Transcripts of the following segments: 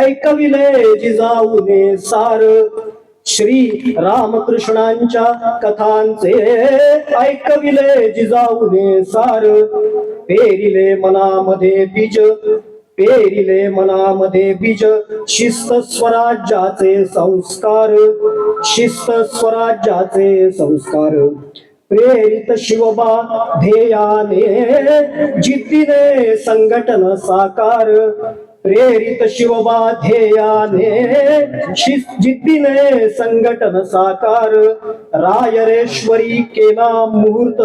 ऐकविले जिजाऊने सार. श्री रामकृष्णांच्या कथांचे ऐकविले जिजाऊने सार. पेरिले मनामध्ये बीज पेरिले मनामध्ये बीज शिस्त स्वराज्याचे संस्कार शिस्त स्वराज्याचे संस्कार. प्रेरित शिवबा ध्येयाने जिद्दीने संघटन साकार. प्रेरित शिवबा ध्येयाने जिद्दीने संघटन साकार. रायरेश्वरी केला मुहूर्त.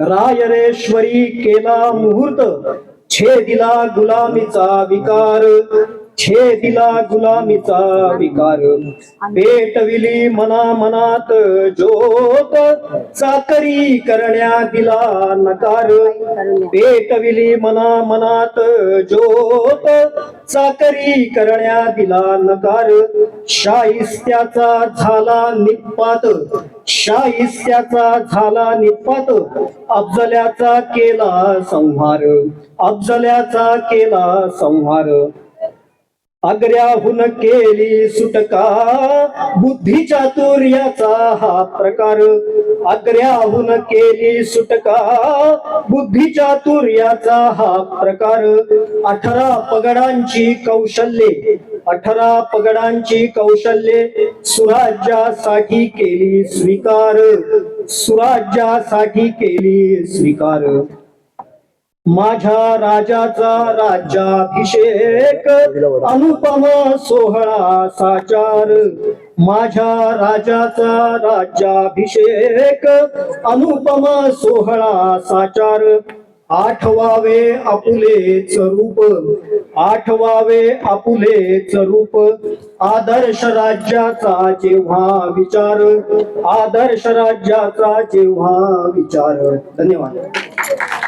रायरेश्वरी केला मुहूर्त. छेदिला गुलामीचा विकार. छेदिला गुलामीचा विकार. पेटविली मना मनात जोत चाकरी करण्या दिला नकार. पेटविली मना मनात जोत चाकरी करण्या दिला नकार. शाहिस्त्याचा झाला निपात. शाहिस्त्याचा झाला निपात. अफजल्याचा केला संहार. अफजल्याचा केला संहार. अग्र्याहून केली सुटका. बुद्धी चातुर्याचा हा प्रकार. अग्र्याहून केली सुटका. बुद्धी चातुर्याचा हा प्रकार. अठरा पगडांची कौशल्ये. अठरा पगडांची कौशल्ये. सुराज्यासाठी केली स्वीकार. सुराज्यासाठी केली स्वीकार. माझ्या राजाचा राज्याभिषेक अनुपम सोहळा साचार. माझ्या राजाचा राज्याभिषेक अनुपम सोहळा साचार. आठवावे आपुलेच रूप आठवावे आपुलेच रूप. आदर्श राज्याचा जेव्हा विचार आदर्श राज्याचा जेव्हा विचार. धन्यवाद.